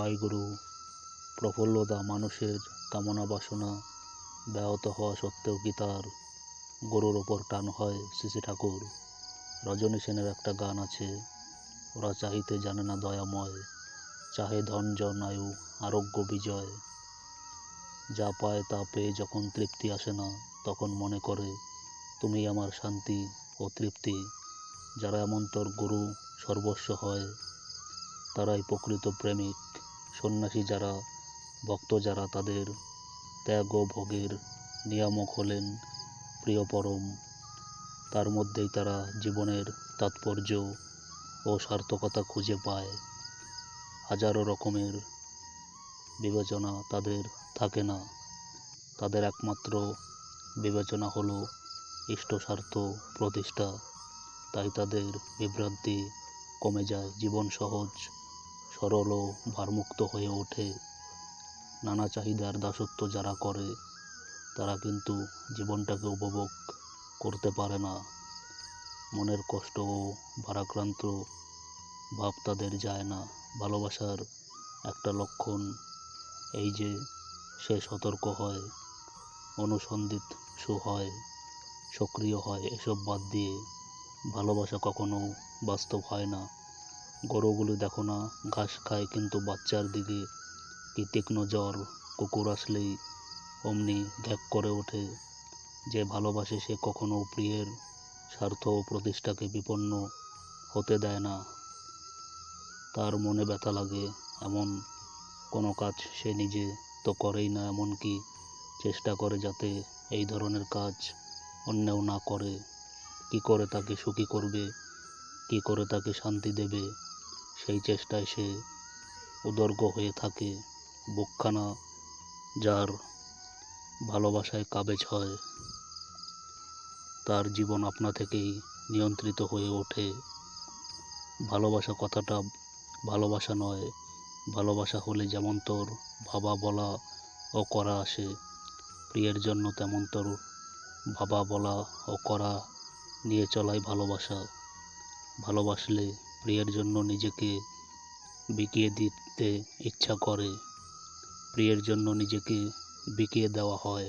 জয়গুরু প্রফুল্লদা মানুষের কামনা বাসনা ব্যাহত হওয়া সত্ত্বেও কি তার গরুর ওপর টান হয় শ্রী ঠাকুর? রজনী সেনের একটা গান আছে, ওরা চাহিতে জানে না দয়াময়, চাহে ধন জন আয়ু, আরোগ্য বিজয়। যা পায় তা পেয়ে যখন তৃপ্তি আসে না, তখন মনে করে, তুমি আমার শান্তি ও তৃপ্তি। যারা এমন তোর গুরু সর্বস্ব হয়, তারাই প্রকৃত প্রেমিক। সন্ন্যাসী যারা, ভক্ত যারা তাদের ত্যাগ ও ভোগের নিয়ামক হলেন প্রিয় পরম। তার মধ্যেই তারা জীবনের তাৎপর্য ও সার্থকতা খুঁজে পায়। হাজারো রকমের বিবেচনা তাদের থাকে না। তাদের একমাত্র বিবেচনা হলো ইষ্ট স্বার্থ প্রতিষ্ঠা। তাই তাদের বিভ্রান্তি কমে যায়। জীবন সহজ সরল ও ভারমুক্ত হয়ে ওঠে। নানা চাহিদার দাসত্ব যারা করে, তারা কিন্তু জীবনটাকে উপভোগ করতে পারে না। মনের কষ্ট ও ভারাক্রান্ত ভাব তাদের যায় না। ভালোবাসার একটা লক্ষণ এই যে, সে সতর্ক হয়, অনুসন্ধিত সু হয়, সক্রিয় হয়, এসব বাদ দিয়ে ভালোবাসা কখনো বাস্তব হয় না। গরুগুলি দেখো না, ঘাস খায় কিন্তু বাচ্চার দিকে কি তীক্ষ্ণ জ্বর, কুকুর আসলেই অমনি ঘ্যাক করে ওঠে। যে ভালোবাসে সে কখনো প্রিয়ের স্বার্থ ও প্রতিষ্ঠাকে বিপন্ন হতে দেয় না। তার মনে ব্যথা লাগে, এমন কোনো কাজ সে নিজে তো করেই না, এমনকি চেষ্টা করে যাতে এই ধরনের কাজ অন্যেও না করে। কি করে তাকে সুখী করবে, কি করে তাকে শান্তি দেবে? সেই চেষ্টায় সে উদর্গ হয়ে থাকে। বুকখানা যার ভালোবাসায় কাবেজ হয়, তার জীবন আপনা থেকেই নিয়ন্ত্রিত হয়ে ওঠে। ভালোবাসা কথাটা ভালোবাসা নয়, ভালোবাসা হলে যেমন তোর ভাবা বলা ও করা আসে, প্রিয়ের জন্য তেমন তোর ভাবা বলা ও করা নিয়ে চলাই ভালোবাসা, ভালোবাসলে প্রিয়ের জন্য নিজেকে বিকিয়ে দিতে ইচ্ছা করে প্রিয়ের জন্য নিজেকে বিকিয়ে দেওয়া হয়।